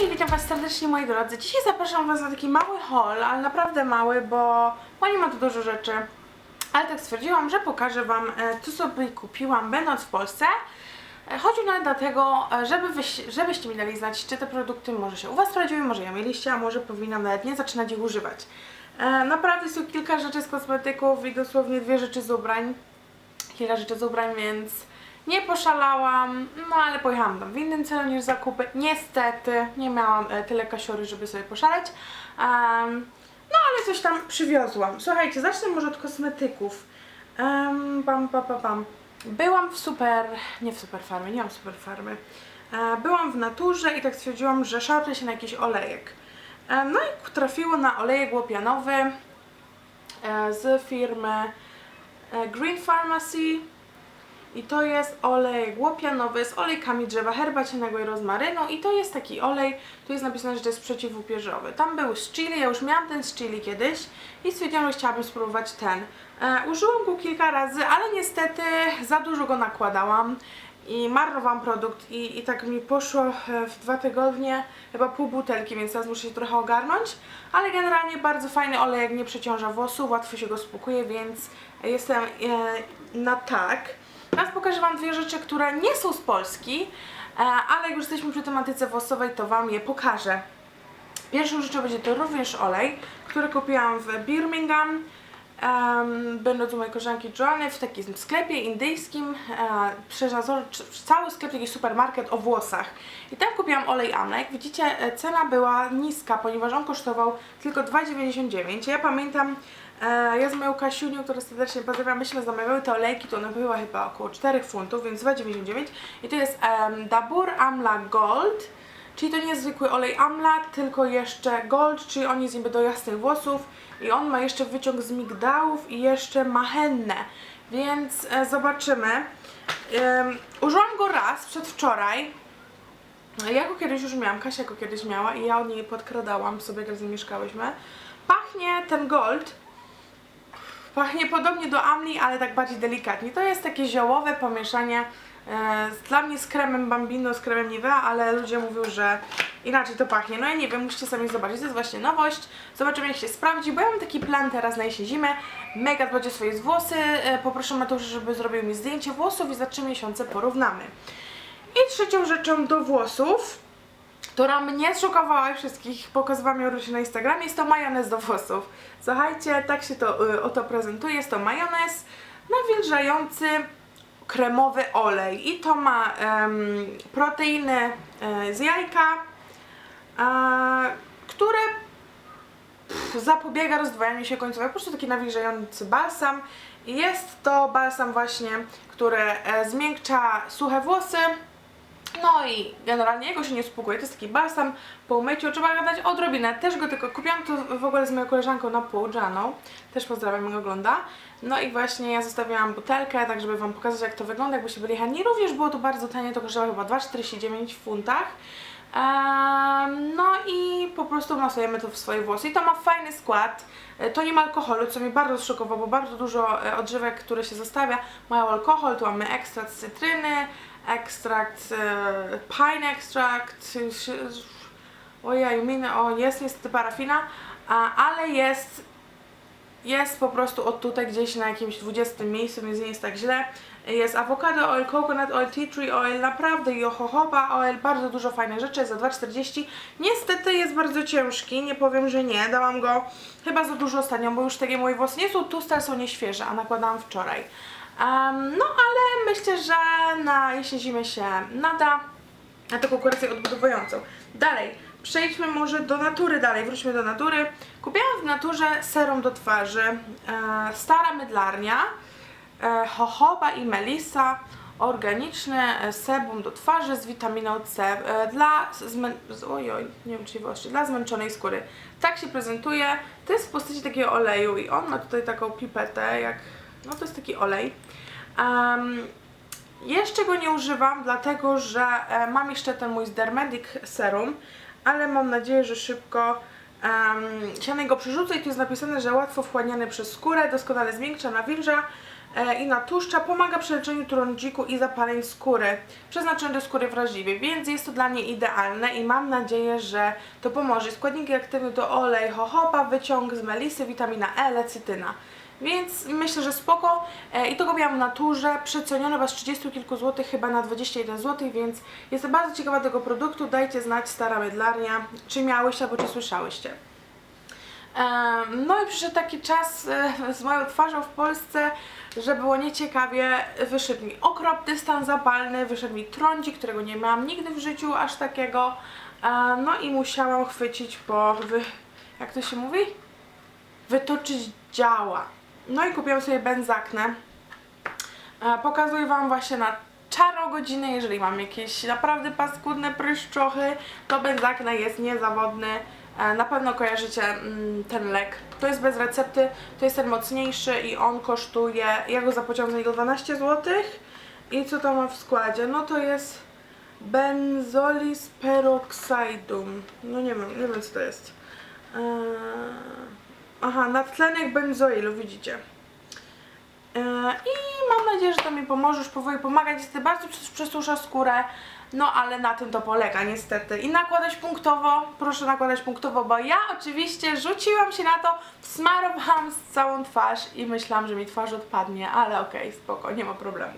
Hej, witam Was serdecznie moi drodzy. Dzisiaj zapraszam Was na taki mały haul, ale naprawdę mały, bo, bo ma tu dużo rzeczy. Ale tak stwierdziłam, że pokażę Wam, e, co sobie kupiłam będąc w Polsce. E, Chodzi nawet dlatego, e, żeby wyś, żebyście mi dali znać, czy te produkty może się u Was sprawdziły, może je mieliście, a może powinnam nawet nie zaczynać ich używać. Naprawdę jest tu kilka rzeczy z kosmetyków i dosłownie dwie rzeczy z ubrań. Kilka rzeczy z ubrań, więc nie poszalałam, no ale pojechałam tam w innym celu niż zakupy. Niestety nie miałam e, tyle kasiory, żeby sobie poszaleć. Em, no ale coś tam przywiozłam. Słuchajcie, zacznę może od kosmetyków. Um, bam, bam, bam, bam. Byłam w super, nie w super farmie, nie mam super farmy. E, byłam w naturze i tak stwierdziłam, że szarpię się na jakiś olejek. E, no i trafiło na olejek łopianowy e, z firmy e, Green Pharmacy. I to jest olej łopianowy z olejkami drzewa herbacianego i rozmarynu i to jest taki olej, tu jest napisane, że to jest przeciwupierzowy. Tam był z chili, ja już miałam ten z chili kiedyś i stwierdziłam, że chciałabym spróbować ten. E, użyłam go kilka razy, ale niestety za dużo go nakładałam i marnowałam produkt i, i tak mi poszło e, w dwa tygodnie chyba pół butelki, więc teraz muszę się trochę ogarnąć, ale generalnie bardzo fajny olej, nie przeciąża włosów, łatwo się go spłukuje, więc jestem e, na tak. Teraz pokażę Wam dwie rzeczy, które nie są z Polski, e, ale jak już jesteśmy przy tematyce włosowej, to Wam je pokażę. Pierwszą rzeczą będzie to również olej, który kupiłam w Birmingham, um, będąc u mojej koleżanki Joanny w takim sklepie indyjskim, e, cały sklep, taki supermarket o włosach. I tam kupiłam olej Amlek. Widzicie, e, cena była niska, ponieważ on kosztował tylko 2,99. Ja pamiętam, ja z moją Kasiunią, którą serdecznie pozdrawiam, myśmy zamawiały te olejki, to one były chyba około 4 funtów, więc 2,99. I to jest em, Dabur Amla Gold. Czyli to nie jest zwykły olej Amla, tylko jeszcze gold, czyli on jest niby do jasnych włosów i on ma jeszcze wyciąg z migdałów i jeszcze ma hennę. Więc e, zobaczymy. Em, użyłam go raz przedwczoraj. Ja go kiedyś już miałam, Kasia go kiedyś miała i ja od niej podkradałam sobie, jak nim mieszkałyśmy. Pachnie ten gold, pachnie podobnie do Amli, ale tak bardziej delikatnie. To jest takie ziołowe pomieszanie e, dla mnie z kremem Bambino, z kremem Nivea, ale ludzie mówią, że inaczej to pachnie. No ja nie wiem, musicie sami zobaczyć. To jest właśnie nowość. Zobaczymy jak się sprawdzi, bo ja mam taki plan teraz na jesień zimę. Mega dbać swoje włosy. E, poproszę Mateusza, żeby zrobił mi zdjęcie włosów i za 3 miesiące porównamy. I trzecią rzeczą do włosów, która mnie szokowała wszystkich, pokazywałam ją również na Instagramie, jest to majonez do włosów. Słuchajcie, tak się to y, oto prezentuje, jest to majonez nawilżający kremowy olej. I to ma em, proteiny e, z jajka, e, które pff, zapobiega rozdwajaniu się końcówek, po prostu taki nawilżający balsam. Jest to balsam właśnie, który e, zmiękcza suche włosy, no i generalnie jego się nie spłukuje. To jest taki balsam po umyciu. Trzeba dać odrobinę. Też go tylko kupiłam to w ogóle z moją koleżanką na pół, Janą. Też pozdrawiam, jak ogląda. No i właśnie ja zostawiłam butelkę, tak żeby Wam pokazać jak to wygląda, jakbyście byli chętni. Również było to bardzo tanie, to kosztowało chyba 2,49 w funtach. Ehm, no i po prostu masujemy to w swoje włosy. I to ma fajny skład. E, To nie ma alkoholu, co mnie bardzo zszokowało, bo bardzo dużo e, odżywek, które się zostawia, mają alkohol. Tu mamy ekstrakt z cytryny, ekstrakt, e, pine extract, ojej, minę, o jest niestety parafina, ale jest jest po prostu od tutaj gdzieś na jakimś 20 miejscu, więc nie jest tak źle. Jest avocado oil, coconut oil, tea tree oil, naprawdę jojojoba oil, bardzo dużo fajnych rzeczy, za 2,40. Niestety jest bardzo ciężki, nie powiem, że nie. Dałam go chyba za dużo ostatnio, bo już takie moje włosy nie są tłuste, są nieświeże, a nakładałam wczoraj. Em, no ale myślę, że na jesień zimę się nada na taką kolekcję odbudowującą. Dalej, przejdźmy może do natury dalej, wróćmy do natury. Kupiłam w naturze serum do twarzy, e, stara mydlarnia, e, jojoba i melisa, organiczne sebum do twarzy z witaminą C e, dla, zmę- ojoj, nie dla zmęczonej skóry. Tak się prezentuje, to jest w postaci takiego oleju i on ma tutaj taką pipetę, jak, no to jest taki olej. Em, jeszcze go nie używam, dlatego że e, mam jeszcze ten mój Dermedic serum, ale mam nadzieję, że szybko um, na niego przerzucę i tu jest napisane, że łatwo wchłaniany przez skórę, doskonale zmiękcza, nawilża. e, i natłuszcza, pomaga przy leczeniu trądziku i zapaleń skóry, przeznaczony do skóry wrażliwej, więc jest to dla mnie idealne i mam nadzieję, że to pomoże. Składniki aktywne to olej jojoba, wyciąg z melisy, witamina E, lecytyna. Więc myślę, że spoko. E, I to kupiłam w naturze, przecenione z 30 kilku złotych, chyba na 21 zł, więc jestem bardzo ciekawa tego produktu. Dajcie znać, stara mydlarnia, czy miałyście albo czy słyszałyście. Em, No i przyszedł taki czas e, z moją twarzą w Polsce, że było nieciekawie. Wyszedł mi okropny stan zapalny, wyszedł mi trądzik, którego nie miałam nigdy w życiu aż takiego. E, No i musiałam chwycić po, jak to się mówi? Wytoczyć działa. No i kupiłam sobie benzaknę. E, Pokazuję Wam właśnie na czarogodzinę, jeżeli mam jakieś naprawdę paskudne pryszczochy, to benzakna jest niezawodny. E, Na pewno kojarzycie mm, ten lek. To jest bez recepty, to jest ten mocniejszy i on kosztuje, ja go zapłaciłam za niego 12 zł. I co tam ma w składzie? No to jest benzolis peroxidum. No nie wiem, nie wiem co to jest. Eee, Aha, nadtlenek benzoilu, widzicie. Eee, I mam nadzieję, że to mi pomoże już powoli pomagać. Niestety bardzo przes- przesusza skórę, no ale na tym to polega niestety. I nakładać punktowo, proszę nakładać punktowo, bo ja oczywiście rzuciłam się na to, smarowałam z całą twarz i myślałam, że mi twarz odpadnie, ale okej, spoko, nie ma problemu.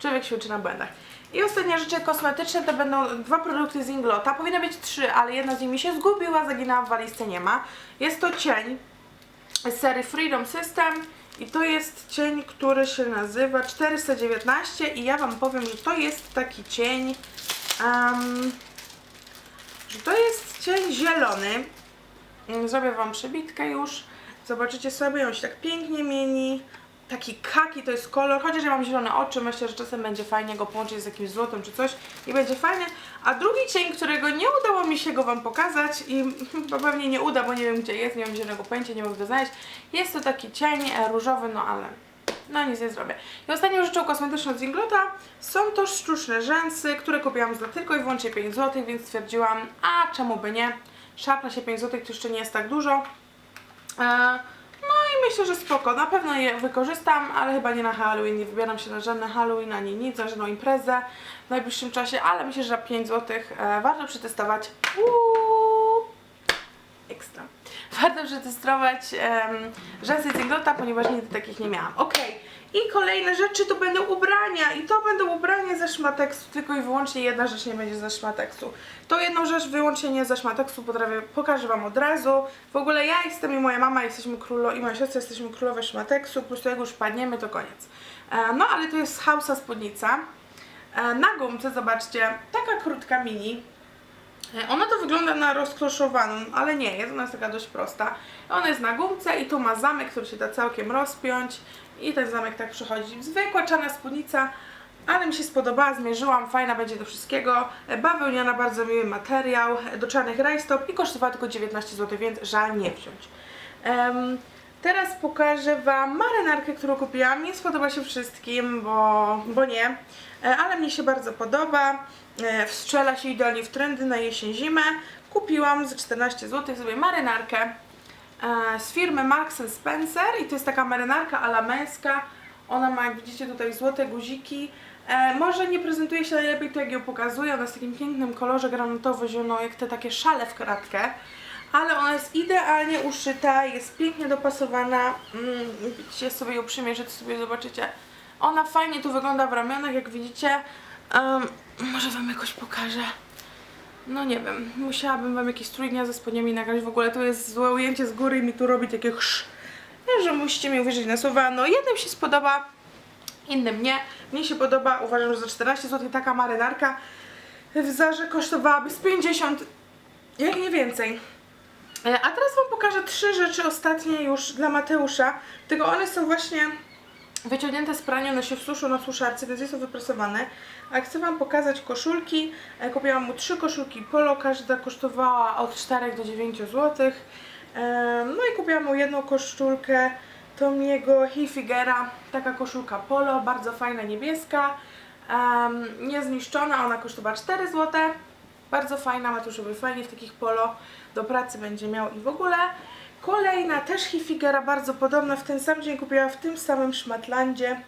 Człowiek się uczy na błędach. I ostatnie rzeczy kosmetyczne to będą dwa produkty z Inglota. Powinno być trzy, ale jedna z nich mi się zgubiła, zaginęła w walizce, nie ma. Jest to cień z serii Freedom System i to jest cień, który się nazywa 419 i ja Wam powiem, że to jest taki cień, em, że to jest cień zielony. Zrobię Wam przebitkę już, zobaczycie sobie, on się tak pięknie mieni. Taki kaki to jest kolor, chociaż ja mam zielone oczy, myślę, że czasem będzie fajnie go połączyć z jakimś złotem czy coś i będzie fajny. A drugi cień, którego nie udało mi się go Wam pokazać i bo pewnie nie uda, bo nie wiem gdzie jest, nie mam zielonego pojęcia, nie mogę go znaleźć. Jest to taki cień e, różowy, no ale no nic nie zrobię. I ostatnią rzeczą kosmetyczną z Inglota są to sztuczne rzęsy, które kupiłam za tylko i wyłącznie 5 zł, więc stwierdziłam, a czemu by nie? Szarpnę się 5 zł, to jeszcze nie jest tak dużo. E, no i myślę, że spoko. Na pewno je wykorzystam, ale chyba nie na Halloween. Nie wybieram się na żadne Halloween ani nic, na żadną imprezę w najbliższym czasie, ale myślę, że za 5 zł e, warto przetestować. Uuu, ekstra. Warto przetestować um, rzęsy z Inglota, ponieważ nigdy takich nie miałam. Okej. I kolejne rzeczy to będą ubrania i to będą ubrania ze szmateksu, tylko i wyłącznie jedna rzecz nie będzie ze szmateksu. To jedną rzecz wyłącznie nie ze szmateksu potrafię, pokażę Wam od razu. W ogóle ja jestem i moja mama jesteśmy królo i moja siostra jesteśmy królowe szmateksu, po prostu jak już padniemy to koniec. E, no ale to jest Hausa spódnica. E, na gumce zobaczcie, taka krótka mini. E, Ona to wygląda na rozkloszowaną, ale nie, jest ona jest taka dość prosta. Ona jest na gumce i tu ma zamek, który się da całkiem rozpiąć i ten zamek tak przechodzi. Zwykła czarna spódnica, ale mi się spodobała, zmierzyłam, fajna będzie do wszystkiego. E, Bawełniana, bardzo miły materiał, e, do czarnych rajstop i kosztowała tylko 19 zł, więc żal nie wziąć. Em, teraz pokażę Wam marynarkę, którą kupiłam. Nie spodoba się wszystkim, bo, bo nie, ale mnie się bardzo podoba. E, Wstrzela się idealnie w trendy na jesień, zimę. Kupiłam za 14 zł sobie marynarkę e, z firmy Marks Spencer i to jest taka marynarka ala męska. Ona ma, jak widzicie, tutaj złote guziki. E, może nie prezentuje się najlepiej to, jak ją pokazuję. Ona jest w takim pięknym kolorze granatowo-zielono, jak te takie szale w kratkę. Ale ona jest idealnie uszyta, jest pięknie dopasowana. Mm, widzicie, sobie ją przymierzę, to sobie zobaczycie. Ona fajnie tu wygląda w ramionach, jak widzicie. Em, może Wam jakoś pokażę. No nie wiem, musiałabym Wam jakieś trójdnia ze spodniami nagrać. W ogóle to jest złe ujęcie z góry i mi tu robi takie chrz. Że musicie mi uwierzyć na słowa. No jednym się spodoba, innym nie. Mnie się podoba, uważam, że za 14 zł taka marynarka w Zarze kosztowałaby z 50, jak nie więcej. E, A teraz Wam pokażę trzy rzeczy ostatnie już dla Mateusza. Tylko one są właśnie wyciągnięte z prania, one się wsuszą na suszarce, więc są wyprasowane. A chcę Wam pokazać koszulki. E, Kupiłam mu trzy koszulki polo, każda kosztowała od 4 do 9 zł. No i kupiłam mu jedną koszulkę Tomiego Hilfigera, taka koszulka polo, bardzo fajna, niebieska, niezniszczona, ona kosztowała 4 zł. Bardzo fajna, Matuszowi fajnie w takich polo, do pracy będzie miał i w ogóle. Kolejna też Hilfigera, bardzo podobna, w ten sam dzień kupiłam w tym samym Szmatlandzie.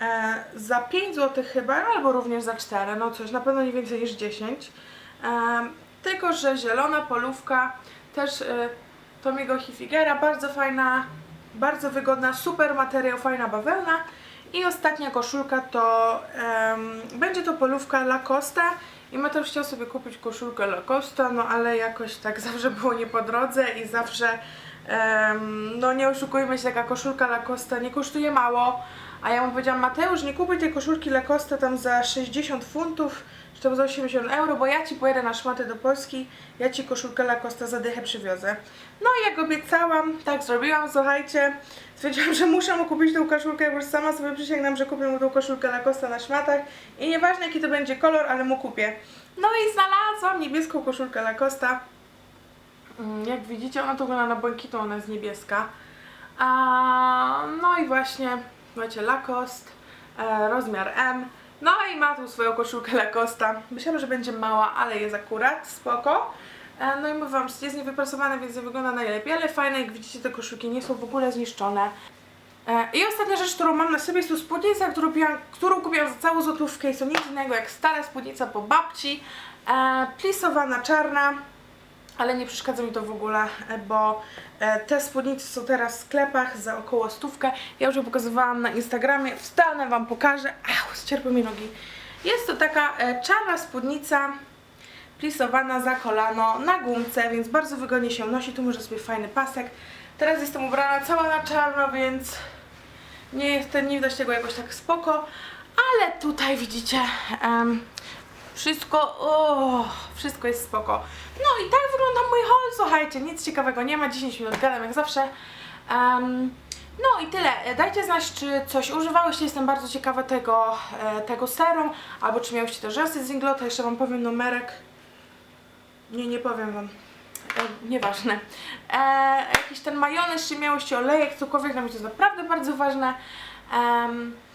e, za 5 zł chyba, albo również za 4, no coś, na pewno nie więcej niż 10. E, tylko, że zielona polówka, też e, Tomiego Hilfigera, bardzo fajna, bardzo wygodna, super materiał, fajna bawełna. I ostatnia koszulka to em, będzie to polówka Lacosta i Mateusz chciał sobie kupić koszulkę Lacosta, no ale jakoś tak zawsze było nie po drodze i zawsze em, no nie oszukujmy się, taka koszulka Lacosta nie kosztuje mało, a ja mu powiedziałam Mateusz nie kupuj tej koszulki Lacosta tam za 60 funtów, tam za 80 euro, bo ja Ci pojedę na szmaty do Polski, ja Ci koszulkę Lacosta za dychę przywiozę. No i jak obiecałam, tak zrobiłam, słuchajcie, stwierdziłam, że muszę mu kupić tą koszulkę, bo już sama sobie przysięgnam, że kupię mu tą koszulkę Lacosta na szmatach i nieważne jaki to będzie kolor, ale mu kupię. No i znalazłam niebieską koszulkę Lacosta. Mm, Jak widzicie, ona to wygląda na błękitu, ona jest niebieska. A, no i właśnie, macie Lacoste, rozmiar M. No i ma tu swoją koszulkę Lacosta. Myślałam, że będzie mała, ale jest akurat spoko. E, no i mówię wam, jest niewyprasowane, więc nie wygląda najlepiej, ale fajne, jak widzicie, te koszulki nie są w ogóle zniszczone. E, I ostatnia rzecz, którą mam na sobie jest tu spódnica, którą którą kupiłam za całą złotówkę. Jest to nic innego jak stara spódnica po babci, e, plisowana, czarna ale nie przeszkadza mi to w ogóle, e, bo e, te spódnice są teraz w sklepach za około stówkę. Ja już je pokazywałam na Instagramie, wstanę Wam pokażę. Au, ścierpły mi nogi. Jest to taka e, czarna spódnica plisowana za kolano na gumce, więc bardzo wygodnie się nosi. Tu może sobie fajny pasek. Teraz jestem ubrana cała na czarno, więc nie, jest, nie widać tego jakoś tak spoko, ale tutaj widzicie em, wszystko, o, wszystko jest spoko. No i tak wygląda mój haul, słuchajcie, nic ciekawego nie ma, 10 minut gadam jak zawsze. Em, no i tyle. Dajcie znać, czy coś używałyście. Jestem bardzo ciekawa tego, e, tego serum, albo czy miałyście te rzęsy z Inglota. Jeszcze Wam powiem numerek. Nie, nie powiem Wam. E, nieważne. E, jakiś ten majonez, czy miałyście olejek, cokolwiek, dla mnie to jest naprawdę bardzo ważne. No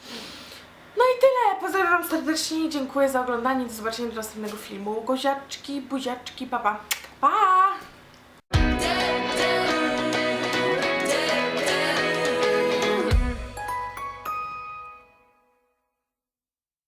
i tyle. Pozdrawiam serdecznie dziękuję za oglądanie. Do zobaczenia do następnego filmu. Goziaczki, buziaczki, papa. Pa!